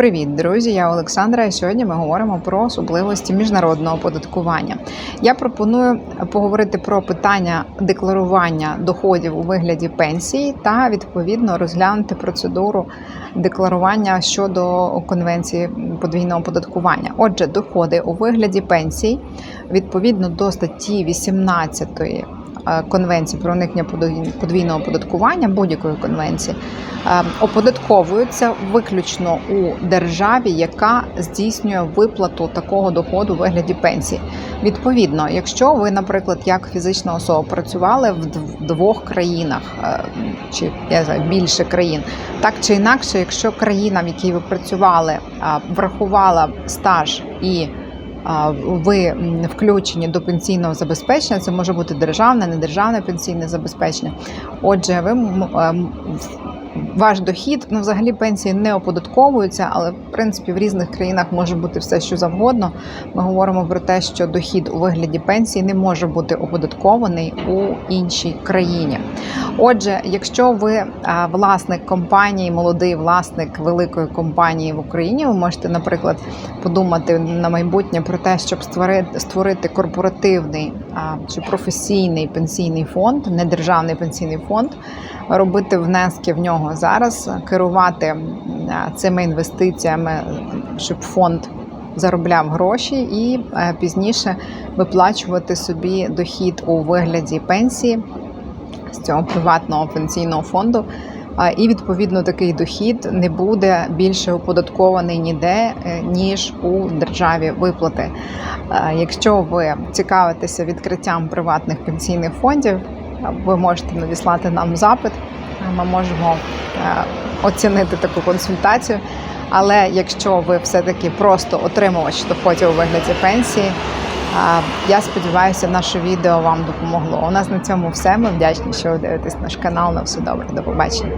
Привіт, друзі! Я Олександра, і сьогодні ми говоримо про особливості міжнародного оподаткування. Я пропоную поговорити про питання декларування доходів у вигляді пенсії та відповідно розглянути процедуру декларування щодо конвенції подвійного оподаткування. Отже, доходи у вигляді пенсій відповідно до статті 18 е, Конвенції про уникнення подвійного оподаткування будь-якої конвенції е, оподатковуються виключно у державі, яка здійснює виплату такого доходу у вигляді пенсії. Відповідно, якщо ви, наприклад, як фізична особа працювали в двох країнах е, чи я знаю, більше країн, так чи інакше, якщо країна, в якій ви працювали, врахувала стаж і ви включені до пенсійного забезпечення, це може бути державне, недержавне пенсійне забезпечення. Отже, ви ваш дохід, ну взагалі пенсії не оподатковуються, але в принципі в різних країнах може бути все, що завгодно. Ми говоримо про те, що дохід у вигляді пенсії не може бути оподаткований у іншій країні. Отже, якщо ви власник компанії, молодий власник великої компанії в Україні, ви можете, наприклад, подумати на майбутнє про те, щоб створити, створити корпоративний чи професійний пенсійний фонд, не державний пенсійний фонд, робити внески в нього зараз, керувати цими інвестиціями, щоб фонд заробляв гроші і е, пізніше виплачувати собі дохід у вигляді пенсії з цього приватного пенсійного фонду. І відповідно такий дохід не буде більше оподаткований ніде е, ніж у державі виплати. Якщо ви цікавитеся відкриттям приватних пенсійних фондів, ви можете надіслати нам запит. Ми можемо е, оцінити таку консультацію. Але якщо ви все-таки просто отримувач доходів у вигляді пенсії, Я сподіваюся, наше відео вам допомогло. У нас на цьому все. Ми вдячні, що ви дивитесь наш канал. На все добре. До побачення.